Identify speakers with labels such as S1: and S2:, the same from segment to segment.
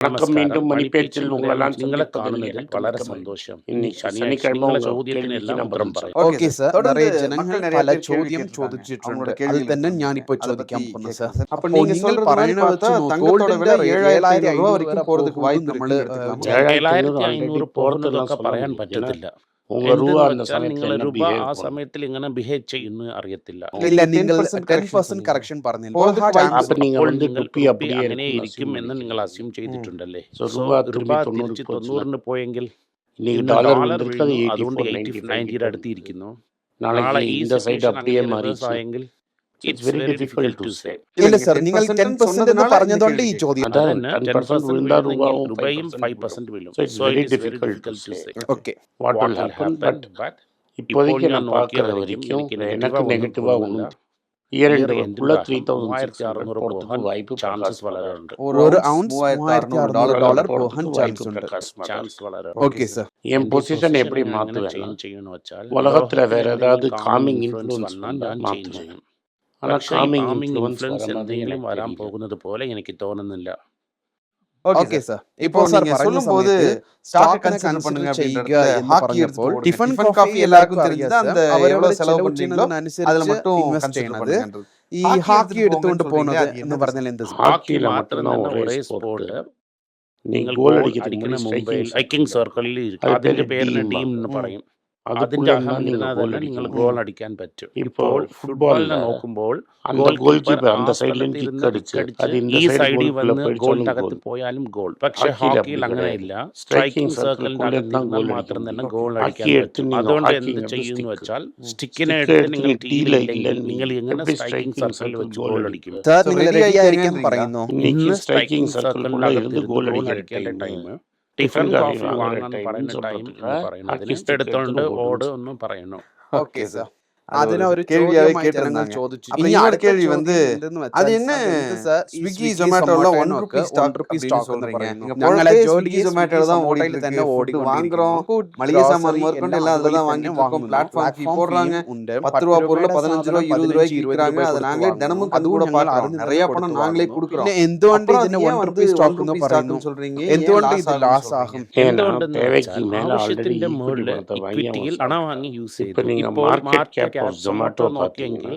S1: வணக்கம் மீண்டும் மணிப்பேச்சில் உங்களெல்லாம் சிங்கள
S2: காணுவதில்
S1: வளர
S2: சந்தோஷம்
S1: இன்னைக்கு சனிக்கிழமை
S2: ചോദ്യത്തിന് എല്ലാം ഉത്തരം പറയും
S3: ഓക്കെ
S4: സാർ
S3: നിറയെ
S4: ജനങ്ങൾ പല
S3: ചോദ്യം ചോദിച്ചിട്ടുണ്ട്
S4: അതിൽ
S3: തന്നെ ഞാനിപ്പോ ചോദിക്കാൻ പോകുന്നു സാർ
S4: അപ്പൊ
S3: നിങ്ങൾ പറയുന്ന വെച്ച് ഗോൾഡിന്റെ ഏഴായിരം
S4: രൂപ വരയ്ക്കും
S3: പോറതുക്ക്
S4: വായി
S1: നമ്മള്
S2: ഏഴായിരത്തി അഞ്ഞൂറ്
S1: പോറത്തതൊക്കെ
S2: പറയാൻ പറ്റത്തില്ല
S1: നിങ്ങൾ
S2: രൂപ ആ സമയത്തിൽ ഇങ്ങനെ ബിഹേവ് ചെയ്യുന്നു അറിയത്തില്ല. അങ്ങനെ എന്ന് നിങ്ങൾ അസ്യൂം ചെയ്തിട്ടുണ്ടല്ലേ?
S1: രൂപ
S2: തൊണ്ണൂറിന് പോയെങ്കിൽ അതുകൊണ്ട് നയന്റിയുടെ അടുത്തിരിക്കുന്നു. നാളെ ഈ സൈഡ് ആയെങ്കിൽ
S1: it's very difficult to say to say
S3: okay
S1: what will happen but இப்போதைக்கு நான் பார்க்குற வரைக்கும் எனக்கு நெகட்டிவாக வேற ஏதாவது
S2: ഇൻഫ്ലുവൻസ് എന്തെങ്കിലും വരാൻ പോകുന്നത് പോലെ എനിക്ക് തോന്നുന്നില്ല.
S3: ஓகே சார்
S4: இப்போ
S3: சார்
S4: சொல்லும்போது ஸ்டாக் கன்சிடர் பண்ணுங்க
S3: அப்படிங்கறது
S4: ஹாக்கி எடுத்து டிஃபன் காஃபி எல்லாருக்கும் தெரிஞ்சது அந்த எவ்வளவு செலவு பண்ணீங்களோ அதுல மட்டுം
S3: ഇൻവെസ്റ്റ്
S4: ചെയ്യുന്നത്
S3: ഈ ഹാക്കി എടുത്തുകൊണ്ട് പോകുന്നത് എന്ന് പറഞ്ഞാൽ എന്ത്
S1: ഹാക്കിയിൽ
S2: മാത്രം ഒരേ സ്പോർട്ട് നിങ്ങൾ ഗോൾ അടിക്കുന്ന മുംബൈയിൽ ഹൈക്കിംഗ് സർക്കിളിൽ അതിന്റെ
S1: പേരിൽ
S2: ടീം എന്ന് പറയും. അതിന്റെ അഹം നിങ്ങൾ ഗോൾ അടിക്കാൻ പറ്റും. ഇപ്പോൾ ഫുട്ബോളിനെ നോക്കുമ്പോൾ ഗോൾ കീപ്പർ ഈ സൈഡിൽ വന്ന് ഗോളിനകത്ത് പോയാലും ഗോൾ പക്ഷെ ഹോക്കിയിൽ അങ്ങനെയില്ല. സ്ട്രൈക്കിംഗ് സർക്കിളിന്റെ
S1: അകത്ത്
S2: മാത്രം തന്നെ ഗോൾ അടിക്കാൻ പറ്റും. അതുകൊണ്ട് എന്ത്
S1: ചെയ്യുന്നു
S2: വെച്ചാൽ സ്റ്റിക്കിനെ എടുത്ത് നിങ്ങൾ
S1: ടീമില്ലെങ്കിൽ
S2: നിങ്ങൾ എങ്ങനെ സ്ട്രൈക്കിംഗ് സർക്കിളിൽ വെച്ച് ഗോൾ അടിക്കും? ഇന്ന് സ്ട്രൈക്കിംഗ്
S1: സർക്കിളിനകത്ത്
S2: ഗോൾ
S1: അടിക്കാൻ
S2: ടൈം ടിഫിൻ കോഫി വാങ്ങാൻ പറയുന്ന ടൈം എടുത്തോണ്ട് ഓട് ഒന്നും പറയണു
S3: ഓക്കെ സാർ அதெல்லாம்
S4: ஒரு கேள்வியாவே கேட்டிருந்தாங்க
S3: ചോദിച്ചു ഇനി അടുത്ത
S4: கேள்வி வந்து
S3: അത്
S4: എന്നെ
S3: സ്വിഗ്ഗി
S4: സൊമാറ്റോல
S3: 1
S4: റുപ്പീസ്
S3: 1
S4: റുപ്പീസ്
S3: സ്റ്റോക്ക് എന്ന് പറയുന്നു ഞങ്ങളെ
S4: സ്വിഗ്ഗി സൊമാറ്റോல தான்
S3: ഓടിയിട്ട് തന്നെ ഓടി
S4: വാങ്ങുறோம் മളിയ
S3: സാമാനം
S4: മുതൽക്കൊണ്ട്
S3: എല്ലാം
S4: അതിൽ தான் വാങ്ങി വാങ്ങും
S3: പ്ലാറ്റ്ഫോം
S4: ഫീ
S3: പോடுறாங்க
S4: 10 രൂപ
S3: പൊരുള്
S4: 15
S3: രൂപ
S4: 20
S3: രൂപ
S4: വിൽക്കறாங்க
S3: അത്
S4: நாங்களே தினமும்
S3: கண்டு
S4: கூட பார்க்கறோம் நிறைய பணம் நாங்களே கொடுக்கறோம்
S3: പിന്നെ എന്തുകൊണ്ട് ഇതിനെ 1
S4: റുപ്പീസ്
S3: സ്റ്റോക്ക് എന്ന് പറയുന്നു എന്തുകൊണ്ട് ഇത് ലാസ് ആകും
S1: എന്തുകൊണ്ട്
S2: ആവശ്യത്തിന്റെ മുകളിൽ ഇക്വിറ്റിയിൽ പണം വാങ്ങി യൂസ് ചെയ്തു ഇപ്പോൾ market Zomato
S1: parking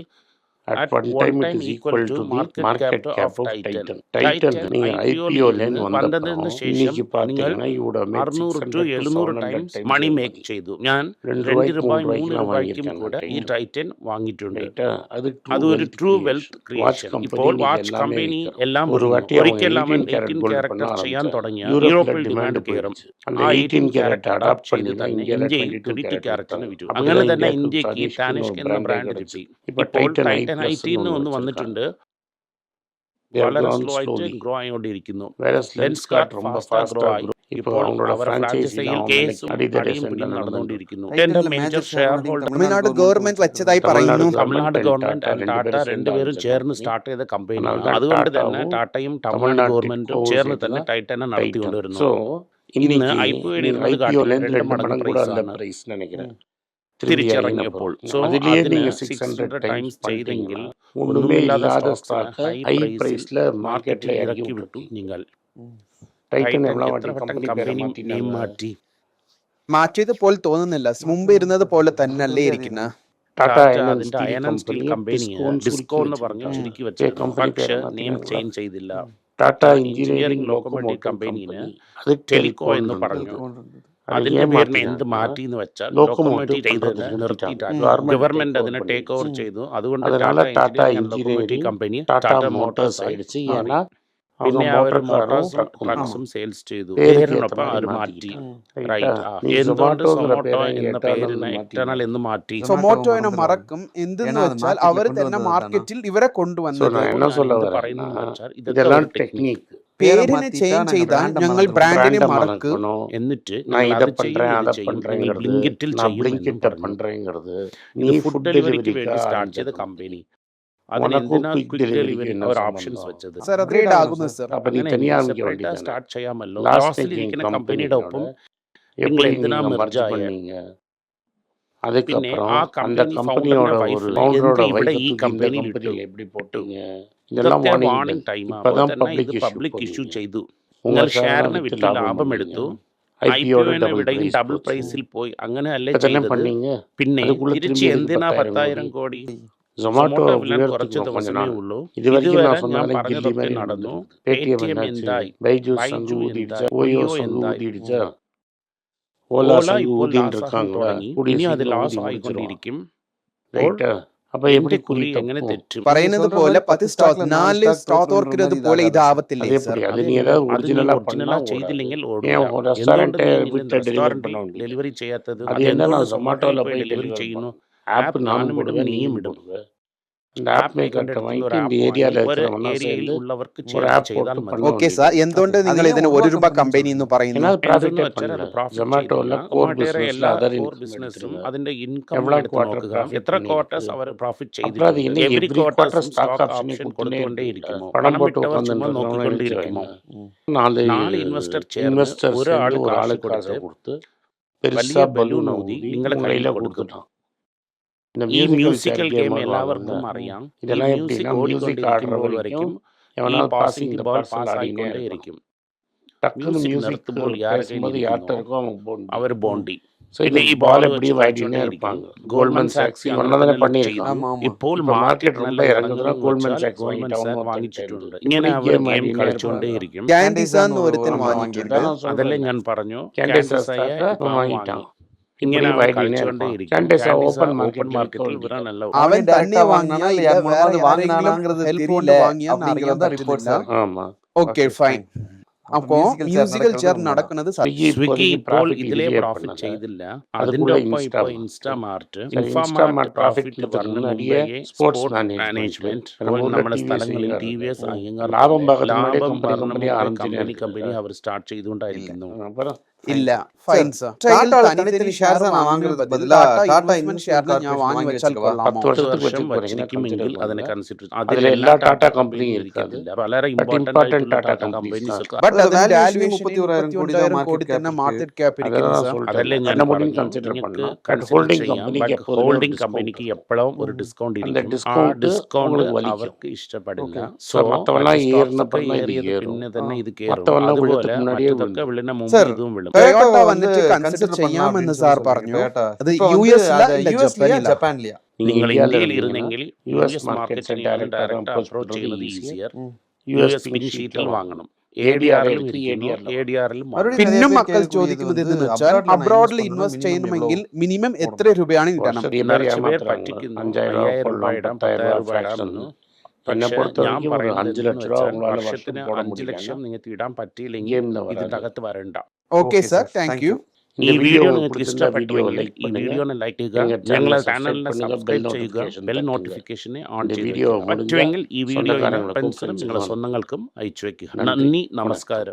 S1: at,
S2: at
S1: one,
S2: time,
S1: time it is
S2: equal to market,
S1: market
S2: cap of Titan.
S1: Titan
S2: நீங்கள்
S1: ஐபிஓலேருந்து
S2: വന്നതിന് ശേഷം നിങ്ങൾ അറുന്നൂറ് ടു എഴുന്നൂറ് ടൈംസ് മണി മേക്ക് ചെയ്തു. ഞാൻ രണ്ട് രൂപ മൂന്ന് രൂപയ്ക്കും കൂടെ ഈ ടൈറ്റൻ വാങ്ങിയിട്ടുണ്ട്. അത് ഒരു ട്രൂ വെൽത്ത് ക്രിയേഷൻ ഇപ്പോൾ വാച്ച് കമ്പനി എല്ലാം ഒരിക്കൽ അവൻ എയ്റ്റീൻ ക്യാരക്ടർ ചെയ്യാൻ തുടങ്ങിയ യൂറോപ്പിൽ
S1: ഡിമാൻഡ്
S2: കയറും. ആ എയ്റ്റീൻ
S1: ക്യാരക്ടർ
S2: അഡാപ്റ്റ് ചെയ്ത് തന്നെ ഇന്ത്യയിൽ ട്വന്റി
S1: ക്യാരക്ടറിന്
S2: വിറ്റു. അങ്ങനെ തന്നെ ഇന്ത്യയ്ക്ക്
S1: ടാനിഷ്
S2: എന്ന ബ്രാൻഡ് കിട്ടി ഇപ്പോൾ ടൈറ്റൻ ടെൻ
S1: ഐറ്റീൻ
S2: ഒന്ന് വന്നിട്ടുണ്ട്. വളരെ സ്ലോ ആയിട്ട് ഗ്രോ ആയിക്കൊണ്ടിരിക്കുന്നു ലെൻസ് കാർട്ട് ഗ്രോ ആയി. ഇപ്പോൾ
S3: തമിഴ്നാട് ഗവൺമെന്റ് വെച്ചതായി പറയുന്നു.
S2: തമിഴ്നാട് ഗവൺമെന്റ്
S1: ടാറ്റ
S2: രണ്ടുപേരും ചേർന്ന് സ്റ്റാർട്ട് ചെയ്ത കമ്പനിയാണ് അതുകൊണ്ട് തന്നെ ടാറ്റയും തമിഴ്നാട് ഗവൺമെന്റും ചേർന്ന് തന്നെ ടൈറ്റനെ
S1: നടത്തിക്കൊണ്ടിരുന്നു
S2: ഇന്ന് ഐ പി
S1: ഒ
S2: രണ്ട് മടങ്ങ്
S1: പ്രൈസ്
S2: തിരിച്ചിറങ്ങിയപ്പോൾ സോ ടൈംസ് ചെയ്തെങ്കിൽ മാർക്കറ്റിൽ ഇറക്കി നിങ്ങൾ. ടൈറ്റൻ കമ്പനി മാറ്റി?
S3: മാറ്റിയത് പോലെ തോന്നുന്നില്ല. മുമ്പ് ഇരുന്നത് പോലെ തന്നെ അല്ലേ ഇരിക്കുന്ന?
S1: ടാറ്റ സ്റ്റീൽ കമ്പനി
S2: ഡിസ്കോ എന്ന് നെയിം ചേഞ്ച് ചെയ്തില്ല.
S1: ടാറ്റ
S2: എഞ്ചിനീയറിംഗ് ലോക്കോമോട്ടീവ്
S1: കമ്പനിയിൽ അത്
S2: ടെലികോ എന്ന് പറഞ്ഞു. മാറ്റി എന്ന് വെച്ചാൽ ഗവൺമെന്റ് അതിനെ ടേക്ക് ഓവർ ചെയ്തു. അതുകൊണ്ട് കമ്പനി
S1: മോട്ടോഴ്സ്
S2: പിന്നെ സെയിൽസ് ചെയ്തു. മാറ്റി. റൈറ്റ് എന്ന പേരിനെ എന്ന് മാറ്റി?
S3: മറക്കും. എന്തെന്ന് വെച്ചാൽ അവർ തന്നെ മാർക്കറ്റിൽ ഇവരെ കൊണ്ടുവന്നത്
S2: ഇതെല്ലാം ടെക്നിക്
S1: இதெல்லாம்
S2: ഒരു ടെക്നിക്
S1: டெக்னிக்
S4: പേര്
S3: പേരിനെ
S4: മാറ്റിയിട്ടാ
S3: ചേഞ്ച്
S4: ഞങ്ങൾ
S3: ചെയ്താൽ
S4: brand
S3: ഞങ്ങൾ
S4: മറക്കും.
S3: ബ്രാൻഡിനെ
S1: பிராண்டை
S3: മറക്കും
S1: மறக்கணும்
S2: എന്നിട്ട്
S1: நான்
S2: നിങ്ങൾ
S1: இதை
S2: അത് ചെയ്യും
S1: பண்றேன்
S2: ഇത്
S1: அதை
S2: ചെയ്യും നിങ്ങൾ
S1: பண்றேங்கிறது
S2: ബ്ലിങ്കിറ്റിൽ
S1: நான்
S2: ചെയ്യും എന്ന്
S1: பிளிங்கிட்ட
S2: പറഞ്ഞു
S1: பண்றேங்கிறது
S2: ഇത്
S1: நீ
S2: ഫുഡ്
S1: ഫുഡ്
S2: ഡെലിവറിക്ക്
S1: ഡെലിവറിക്ക്
S2: വേണ്ടി സ്റ്റാർട്ട് ചെയ്ത കമ്പനി അതിന്
S1: ഉനക്കും
S2: എന്തിനാ
S1: quick
S2: ക്വിക്ക്
S1: delivery
S2: ഡെലിവറി
S1: என்ன
S2: അവർ
S1: சம்பந்தம்?
S2: ഓപ്ഷൻസ് വെച്ചത്
S3: സർ
S4: Upgrade
S3: അപ്ഗ്രേഡ്
S4: ആകും
S3: ആകുന്നു സർ
S1: அப்ப நீ தனியா ஆரம்பிக்க
S2: സെപ്പറേറ്റ്
S1: வேண்டியதானே
S2: സ്റ്റാർട്ട് ചെയ്യാമല്ലോ
S1: லாஸ்ட்
S2: ലാസ്റ്റിലിരിക്കുന്ന
S1: மேக்கிங்
S2: കമ്പനിയുടെ
S1: கம்பெனியோட
S2: ഒപ്പം നിങ്ങൾ
S1: எப்படி
S2: എന്തിനാ
S1: நீங்க
S2: മെർജ്
S1: merge
S2: ആയ
S1: பண்ணீங்க
S2: പിന്നെ
S1: அதுக்கப்புறம் அந்த கம்பெனியோட ஒரு ஃபவுண்டரோட வைஃப் கம்பெனி எப்படி போட்டீங்க இதெல்லாம்
S2: വാണിംഗ് ടൈം
S1: ഇപ്പതാം പബ്ലിക്
S2: പബ്ലിക് ഇഷ്യൂ ചെയ്തു നിങ്ങൾ
S1: ഷെയറിന് വിറ്റ് ലാഭം എടുത്തു
S2: ഐ
S1: പി
S2: ഒയുടെ
S1: വിടയിൽ
S2: ഡബിൾ പ്രൈസിൽ പോയി അങ്ങനെ
S1: അല്ലേ
S2: പിന്നെ തിരിച്ച് എന്തിനാ
S1: പത്തായിരം
S2: കോടി സൊമാറ്റോ കുറച്ച് ദിവസമേ ഉള്ളൂ ഇതുവരെ ഞാൻ പറഞ്ഞതൊക്കെ നടന്നു പേടിഎം എന്തായി
S1: ബൈജൂസ്
S2: എന്തായി
S1: ஓலா
S2: ഓല
S1: சங்கு
S2: ഇപ്പോൾ
S1: ஊதின்னு
S2: ലാസ് ആകാൻ
S1: இருக்காங்களா
S2: തുടങ്ങി
S1: கூடிய
S2: ഇനി അത്
S1: சீக்கிரம்
S2: ലാസ്
S1: ஊதி முடிச்சிருவான்
S2: ആയിക്കൊണ്ടിരിക്കും
S1: ரைட்டா அப்ப எப்படி
S2: എന്റെ
S1: குறி
S2: കുറി എങ്ങനെ
S1: தப்பும்
S2: തെറ്റും
S3: പറയുന്നത്
S4: சொல்ற
S3: പോലെ
S4: പോലെ
S3: പത്ത്
S4: പത്ത്
S3: സ്റ്റോക്ക്
S4: stockல
S3: നാല്
S4: നാല് stock
S3: സ്റ്റോക്ക്
S4: total
S3: ഓർക്കുന്നത്
S4: വരുന്നത്
S3: പോലെ
S4: ഇതാകാതെ.
S3: ഇതാവത്തില്ലേ
S1: அது
S3: സാർ
S1: எப்படி அது
S2: അത്
S1: நீ
S2: നീ-
S1: ஏதாவது
S2: അത് നീ
S1: ஒரிஜினலா பண்ணா
S2: ഒറിജിനലാ
S1: ஓடாது
S2: ചെയ്തില്ലെങ്കിൽ
S1: ஏன்
S2: ഓടില്ല
S1: ஒரு
S2: എന്തുകൊണ്ട്
S1: ரெஸ்டாரண்ட்டை
S2: നീ
S1: விட்டு ഡെലിവറി
S2: റെസ്റ്റോറൻറ്റിൽ
S1: பண்ண வேண்டியது
S2: ഡെലിവറി ചെയ്യാത്തത്
S1: அது
S2: അത്
S1: என்ன
S2: എന്തുകൊണ്ട്
S1: நான்
S2: സൊമാറ്റോയിൽ
S1: ஜொமாட்டோல
S2: പോയി
S1: போய்
S2: ഡെലിവറി
S1: டெலிவரி
S2: ചെയ്യുന്നു
S1: பண்ணுவேன் ஆப்
S2: ആപ്പ്
S1: நானும்
S2: ഞാനും ഇടും
S1: போடுவேன்
S2: നീയും
S1: நீயும்
S3: എന്തുകൊണ്ട് നിങ്ങൾ ഇതിന് ഒരു രൂപ കമ്പനി എന്ന് പറയുന്നു
S2: ഇൻകം എത്ര ക്വാർട്ടേഴ്സ് അവർ പ്രോഫിറ്റ് നാല് ഇൻവെസ്റ്റർ ഒരാൾ വലിയ
S1: നിങ്ങളുടെ കയ്യിലെ
S2: ഈ
S1: musical
S2: musical
S1: chair
S2: game
S1: game
S2: എല്ലാവർക്കും
S1: ஆடுவாங்கல்ல
S2: അറിയാം ഈ
S1: இதெல்லாம்
S2: മ്യൂസിക്
S1: எப்படின்னா மியூசிக் ஆடுற
S2: ഓടിക്കൊണ്ടിരിക്കുമ്പോൾ വരയ്ക്കും
S1: வரைக்கும்
S2: ഈ
S1: எவனாலும் பாசிங்
S2: പാസിംഗ്
S1: இந்த
S2: ബോൾ
S1: பார்சல்
S2: പാസ്
S1: ஆடினே
S2: ആയിക്കൊണ്ടേ
S1: இருக்கணும்
S2: ഇരിക്കും
S1: டக்குன்னு
S2: മ്യൂസിക്
S1: மியூசிக்
S2: നിർത്തുമ്പോൾ யார்
S1: பேசும்போது
S2: കയ്യിൽ
S1: யார்கிட்ட
S2: ഇരിക്കുന്നോ
S1: இருக்கோ அவன் போன்
S2: അവർ ബോണ്ടി
S1: ஸோ இந்த
S2: പിന്നെ ഈ
S1: பால்
S2: ബോൾ
S1: எப்படியும்
S2: വെച്ച്
S1: வாடினே
S2: കളിച്ചുകൊണ്ടേ
S1: இருப்பாங்க
S2: ഇരിക്കും ഗോൾഡ്മൻ സാക്സ്
S1: இவன்
S2: അങ്ങനെ
S1: தானே
S2: തന്നെ
S1: பண்ணியிருக்கான்
S2: ചെയ്തു
S4: ஆமா ஆமா
S2: ഇപ്പോൾ
S1: இப்போ
S2: മാർക്കറ്റ്
S1: மார்க்கெட்
S2: നല്ല
S1: ரொம்ப
S2: ഇറങ്ങുന്നു
S1: இறங்குதுன்னா கோல்ட்மேன்
S2: വെച്ചാൽ
S1: சாக்ஸ்
S2: ഗോൾഡ്മൻ
S1: வாங்கிட்டு
S2: സാക്ക്
S1: அவன்
S2: വാങ്ങിച്ചിട്ടുണ്ട്
S1: வாங்கிட்டு
S2: ഇങ്ങനെ
S1: இப்படி
S2: അവർ
S1: கேம்
S2: ഗെയിം
S1: ஆடினே
S2: കളിച്ചുകൊണ്ടേ
S1: இருப்பாங்க
S2: ഇരിക്കും
S3: ക്യാൻഡിസ് എന്ന് ഒരുത്തൻ
S4: ஆமா,
S3: വാങ്ങിയിട്ടുണ്ട്
S1: அதான் நான்
S2: അതല്ലേ
S1: சொல்றேன்
S2: ഞാൻ പറഞ്ഞു
S1: கேண்டேஸ்
S2: ക്യാൻഡിസയെ
S1: ஸ்டாக்கை
S4: அவன் தண்ணி
S3: வாங்கினா
S1: வாங்கினாங்கிறது
S3: ஓகே ஃபைன் அப்போ மியூசிக்கൽ ചെയർ നടക്കുന്നത്
S2: സ്വിഗ്ഗി ഇപ്പോൾ ഇതിലെ പ്രോഫിറ്റ് ചെയ്തില്ല അതിന്റെ ഒപ്പം
S1: ഇപ്പോൾ
S2: ഇൻസ്റ്റാമാർട്ട് ഇൻസ്റ്റാമാർട്ട്
S1: ട്രാഫിക്
S2: പറഞ്ഞ സ്പോർട്സ് മാനേജ്മെന്റ് നമ്മുടെ സ്ഥലങ്ങളിൽ ടി വി എസ് അയ്യങ്കാർ
S1: ലാഭം
S2: ലാഭം കമ്പനി കമ്പനി അവർ സ്റ്റാർട്ട് ചെയ്തുകൊണ്ടായിരിക്കുന്നു
S3: ഇല്ല.
S2: ഫൈൻസ്
S1: എല്ലാ ടാറ്റ കമ്പനിയും
S2: ഇരിക്കുന്നില്ല വളരെ
S1: important Tata companies
S3: but
S4: valuation 30000 crore market
S3: തന്നെ മാർക്കറ്റ് ക്യാപ് ഇരിക്കുന്നു
S2: അതല്ലേ ഞാൻ
S1: മോഡലിംഗ്
S2: കൺസിഡർ
S1: பண்ணணும்
S2: ஹோல்டிங்
S1: கம்பெனிக்கு ஹோல்டிங்
S2: கம்பெனிக்கு
S1: எப்பளவும் ஒரு
S2: டிஸ்கவுண்ட்
S1: அந்த டிஸ்கவுண்ட் டிஸ்கவுண்ட்
S2: அவருக்கு ഇഷ്ടപ്പെടില്ല. സോ
S1: മറ്റവെല്ലാം ഏറിനപ്പോൾ
S2: ഏറിയത് പിന്നെ തന്നെ ഇത്
S1: കേറും
S2: അതുപോലെ
S1: മറ്റൊക്കെ
S2: വിളിന മുമ്പ് ഇതും വിളും
S4: ടൊയോട്ട
S3: വന്നിട്ട്
S4: കൺസിഡർ
S3: ചെയ്യാമെന്ന് സാർ പറഞ്ഞു. അത്
S4: യു
S3: എസ്
S4: ജപ്പാനിലെയാ
S2: നിങ്ങൾ
S1: ഇന്ത്യയിൽ ഇരുന്നെങ്കിൽ
S2: U
S1: S
S2: market
S1: direct approach
S2: ചെയ്യുന്നത് ഈസിയർ യു എസ് ഫിനിഷ് ഷീറ്റിൽ വാങ്ങണം.
S3: പിന്നെ മക്കൾ ചോദിക്കുന്നത്
S4: എന്ന്
S3: വെച്ചാൽ അബ്രോഡിൽ ഇൻവെസ്റ്റ് ചെയ്യണമെങ്കിൽ മിനിമം എത്ര രൂപയാണ്
S1: കിട്ടണം?
S2: പറ്റിക്കുന്ന. അഞ്ചായിരം രൂപ ഇടാം പത്തായിരം രൂപ ഇടാം
S1: പിന്നെ
S2: ഞാൻ പറയുന്നത്
S1: അഞ്ച് ലക്ഷം
S2: വർഷത്തിന് അഞ്ച് ലക്ഷം നിങ്ങൾക്ക് ഇടാൻ പറ്റിയില്ലെങ്കിൽ ഇതിന്റെ അകത്ത് വരണ്ട.
S3: ഓക്കെ സർ താങ്ക് യു
S2: ഈ വീഡിയോ നിങ്ങൾക്ക് ഇഷ്ടപ്പെട്ടുവെങ്കിൽ ഈ വീഡിയോനെ ലൈക്ക് ചെയ്യുക ഞങ്ങളെ ചാനലിനെ സബ്സ്ക്രൈബ് ചെയ്യുക ബെൽ നോട്ടിഫിക്കേഷനെ ഓൺ
S1: ചെയ്യുക
S2: പറ്റുമെങ്കിൽ ഈ വീഡിയോ ഫ്രണ്ട്സിനും നിങ്ങളുടെ സ്വന്തങ്ങൾക്കും അയച്ചു വയ്ക്കുക
S1: നന്ദി
S2: നമസ്കാരം.